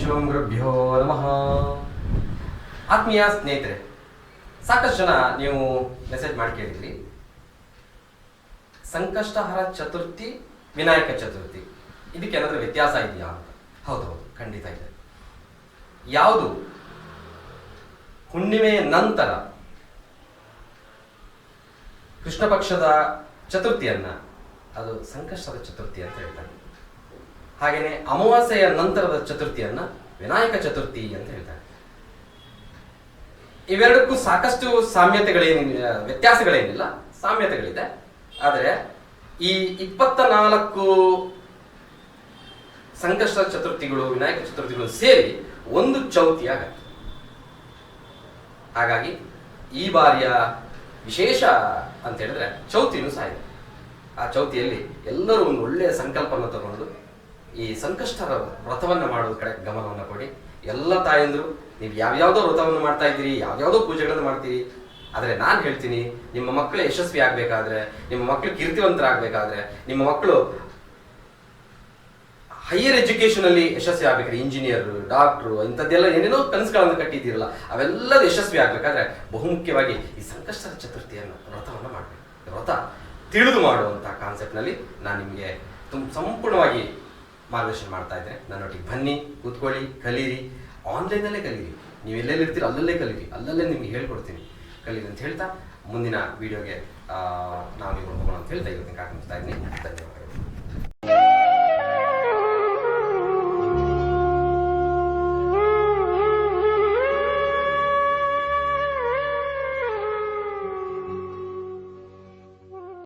ಶಿವಂ ಗುರುಭ್ಯೋ ನಮಃ. ಆತ್ಮೀಯ ಸ್ನೇಹಿತರೆ, ಸಾಕಷ್ಟು ಜನ ನೀವು ಮೆಸೇಜ್ ಮಾಡಿ ಕೇಳಿದ್ರಿ. ಸಂಕಷ್ಟಹರ ಚತುರ್ಥಿ, ವಿನಾಯಕ ಚತುರ್ಥಿ, ಇದಕ್ಕೆ ಏನಾದರೂ ವ್ಯತ್ಯಾಸ ಇದೆಯಾ ಹೌದು ಹೌದು, ಖಂಡಿತ ಇದೆ. ಯಾವುದು? ಹುಣ್ಣಿಮೆಯ ನಂತರ ಕೃಷ್ಣ ಪಕ್ಷದ ಚತುರ್ಥಿಯನ್ನ, ಅದು ಸಂಕಷ್ಟದ ಚತುರ್ಥಿ ಅಂತ ಹೇಳ್ತಾರೆ. ಹಾಗೆಯೇ ಅಮಾವಾಸ್ಯೆಯ ನಂತರದ ಚತುರ್ಥಿಯನ್ನ ವಿನಾಯಕ ಚತುರ್ಥಿ ಅಂತ ಹೇಳ್ತಾರೆ. ಇವೆರಡಕ್ಕೂ ಸಾಕಷ್ಟು ಸಾಮ್ಯತೆಗಳೇನಿಲ್ಲ, ವ್ಯತ್ಯಾಸಗಳೇನಿಲ್ಲ, ಸಾಮ್ಯತೆಗಳಿದೆ. ಆದರೆ ಈ ಇಪ್ಪತ್ತ ನಾಲ್ಕು ಸಂಕಷ್ಟ ಚತುರ್ಥಿಗಳು, ವಿನಾಯಕ ಚತುರ್ಥಿಗಳು ಸೇರಿ ಒಂದು ಚೌತಿ ಆಗತ್ತೆ. ಹಾಗಾಗಿ ಈ ಬಾರಿಯ ವಿಶೇಷ ಅಂತ ಹೇಳಿದ್ರೆ ಚೌತಿನೂ ಸಹ ಆ ಚೌತಿಯಲ್ಲಿ ಎಲ್ಲರೂ ಒಂದು ಒಳ್ಳೆಯ ಸಂಕಲ್ಪವನ್ನು ತಗೊಂಡು ಈ ಸಂಕಷ್ಟರ ವ್ರತವನ್ನು ಮಾಡೋದ್ರ ಕಡೆ ಗಮನವನ್ನು ಕೊಡಿ. ಎಲ್ಲ ತಾಯಂದರು, ನೀವು ಯಾವ್ಯಾವುದೋ ವ್ರತವನ್ನು ಮಾಡ್ತಾ ಇದ್ದೀರಿ, ಯಾವ್ಯಾವುದೋ ಪೂಜೆಗಳನ್ನು ಮಾಡ್ತೀರಿ, ಆದರೆ ನಾನು ಹೇಳ್ತೀನಿ, ನಿಮ್ಮ ಮಕ್ಕಳು ಯಶಸ್ವಿ ಆಗಬೇಕಾದ್ರೆ, ನಿಮ್ಮ ಮಕ್ಕಳು ಕೀರ್ತಿವಂತರಾಗಬೇಕಾದ್ರೆ, ನಿಮ್ಮ ಮಕ್ಕಳು ಹೈಯರ್ ಎಜುಕೇಶನ್ ಅಲ್ಲಿ ಯಶಸ್ವಿ ಆಗ್ಬೇಕಾದ್ರೆ ಇಂಜಿನಿಯರ್ ಡಾಕ್ಟ್ರು ಇಂಥದ್ದೆಲ್ಲ ಏನೇನೋ ಕನಸುಗಳನ್ನು ಕಟ್ಟಿದ್ದೀರಲ್ಲ ಅವೆಲ್ಲ ಯಶಸ್ವಿ ಆಗ್ಬೇಕಾದ್ರೆ ಬಹುಮುಖ್ಯವಾಗಿ ಈ ಸಂಕಷ್ಟರ ಚತುರ್ಥಿಯನ್ನು ವ್ರತವನ್ನು ಮಾಡಬೇಕು. ವ್ರತ ತಿಳಿದು ಮಾಡುವಂಥ ಕಾನ್ಸೆಪ್ಟ್ನಲ್ಲಿ ನಾನು ನಿಮಗೆ ತುಂಬ ಸಂಪೂರ್ಣವಾಗಿ ಮಾರ್ಗದರ್ಶನ ಮಾಡ್ತಾ ಇದ್ದೇನೆ ನನ್ನೊಟ್ಟಿಗೆ ಬನ್ನಿ, ಕೂತ್ಕೊಳ್ಳಿ, ಕಲೀರಿ. ಆನ್ಲೈನಲ್ಲೇ ಕಲೀರಿ. ನೀವು ಎಲ್ಲೆಲ್ಲಿ ಇರ್ತೀರೋ ಅಲ್ಲಲ್ಲೇ ಕಲೀರಿ. ಅಲ್ಲಲ್ಲೇ ನಿಮ್ಗೆ ಹೇಳ್ಕೊಡ್ತೀನಿ. ಕಲೀರಿ ಅಂತ ಹೇಳ್ತಾ ಮುಂದಿನ ವಿಡಿಯೋಗೆ ನಾವು ನೀವು ಹೋಗೋಣ ಅಂತ ಹೇಳ್ತಾ ಇವತ್ತಿನ ಕಾಕ ಇದ್ದೀನಿ. ಧನ್ಯವಾದ